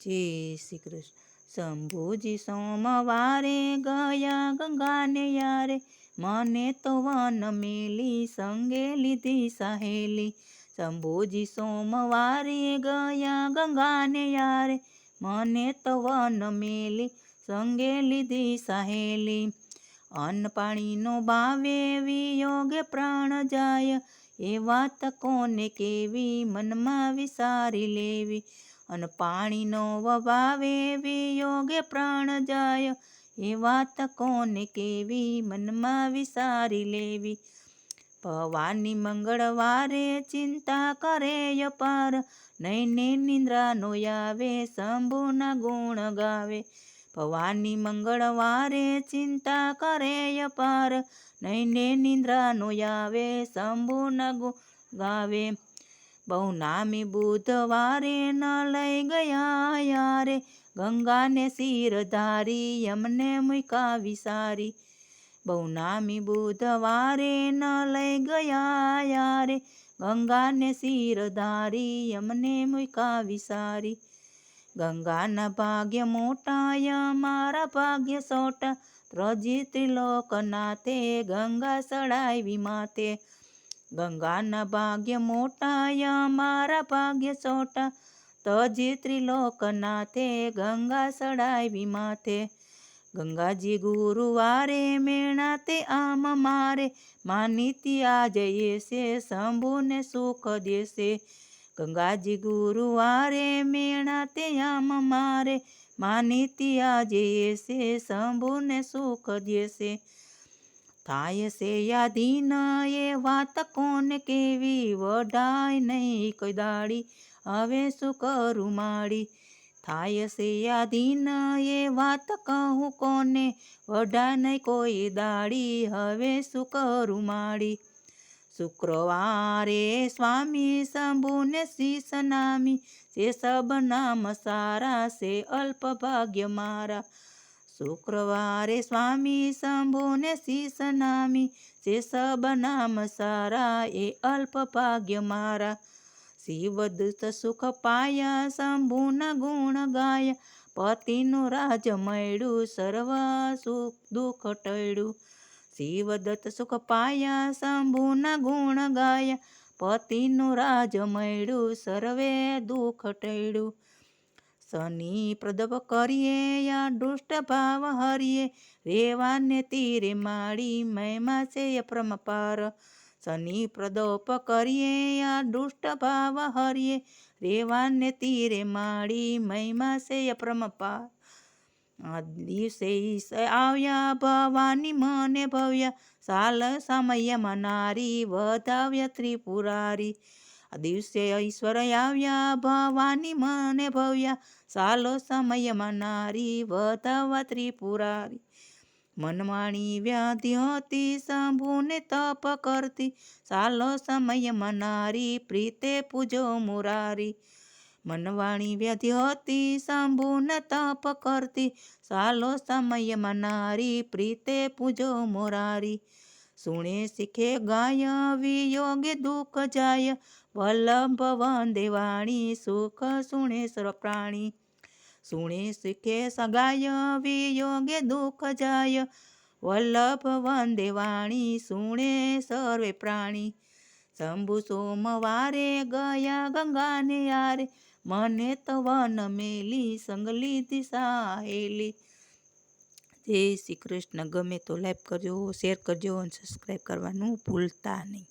જય શ્રી કૃષ્ણ. શંભુજી સોમવારે ગયા ગંગાને યારે. મને તો વન મેલી, સંગે લીધી સહેલી. શંભુજી સોમવારે ગયા ગંગાને યારે. મને તો વન મેલી, સંગે લીધી સહેલી. અન્ન પાણીનો બાવે વિયોગે પ્રાણ જાય. એ વાત કોને કેવી મનમાં વિસારી લેવી. અને પાણીનો વભાવે વિયોગે પ્રાણ જાય. એ વાત કોને કેવી મનમાં વિસારી લેવી. ભવાની મંગળવારે ચિંતા કરે અપાર. નહીં નિંદ્રા નો આવે શંભુના ગુણ ગાવે. ભવાની મંગળવારે ચિંતા કરે અપાર. નહીં નિંદ્રા નો આવે શંભુના ગુણ ગાવે. બહુ નામી બુધવારે ન લઈ ગયા યારે. ગંગાને શિરધારી યમને મૂકા વિસારી. બહુનામી બુધવારે ન લઈ ગયા યારે. ગંગાને શિરધારી યમને મૂકા વિસારી. ગંગાના ભાગ્ય મોટા મારા ભાગ્ય સોટા. ત્રજી ત્રિલોકનાથે ગંગા સડાવી માતે ગંગાના ભાગ્ય મોટા મારા ભાગ્ય સોટા. તજી ત્રિલોકનાથે ગંગા સડાવી માથે. ગંગાજી ગુરુવારે મેણા તે આમ મારે. માનીતી જઈએ છે શંભુને સુખ દેશે. ગંગાજી ગુરુવારે મેણા તે આમ મારે. માનીતી જઈએ છે શંભુને સુખ દેશે. થાય છે યાદીન વાત કોને કેવી? વઢાય નહીં કોઈ દાડી. હવે શું કરું માડી? થાય છે યાદીન વાત કહું કોને? વઢા નહીં કોઈ દાડી. હવે શું કરું માડી? શુક્રવારે સ્વામી શંભુને શીશ નામી. છે સબ નામ સારા છે અલ્પ ભાગ્ય મારા. શુક્રવારે સ્વામી શંભુને શીશ નામી છે સબ નામ સારા એ અલ્પ ભાગ્ય મારા શિવદૂત સુખ પાયા શંભુના ગુણ ગાયા પતિનું રાજ મળ્યું સર્વ સુખ દુઃખ ટળ્યું શિવદત્ત સુખ પાયા શંભુના ગુણ ગાયા પતિનું રાજ મળ્યું સર્વે દુઃખ ટળ્યું શનિ પ્રદપ કરીએ યા દુષ્ટ ભાવ હરીએ? રેવાને તીરે માળી મહિમા છે અપ્રમપાર શનિ પ્રદોપ કરીએ યા દુષ્ટ ભાવ હરીએ? રેવાને તીરે માળી મહિમા છે અપ્રમપાર આ દિવસે આવ્યા ભવાની મને ભવ્યા. સાલ સમય મનારી, વધાવ્યા ત્રિપુરારી. આ દિવસે ઈશ્વર આવ્યા, ભવાની મને ભવ્યા. સાલો સમય મનારી વધાવા ત્રિપુરારી. મનવાણી વ્યાધિ હતી, શંભુને તપ કરતી. સાલો સમય મનારી, પ્રીતે પૂજો મુરારી. મનવાણી વ્યાધિ હતી, શંભુને તપ કરતી. સાલો સમય મનારી, પ્રીતે પૂજો મોરારી. સુણે શીખે ગાય વિયોગે દુઃખ જાય. વલ્લભ વંદે વાણી, સુખ સુણે પ્રાણી સુણે શીખે સગાય વિયોગે દુઃખ જાય. વલ્લભ વંદે વાણી, સુણે સર્વે પ્રાણી. શંભુ સોમવારે ગયા ગંગાને યારે મને તો વન મેલી, સંગલી દિશા હેલી. જય શ્રી કૃષ્ણ. ગમે તો લાઈક કરજો શેર કરજો અને સબસ્ક્રાઈબ કરવાનું ભૂલતા નહીં.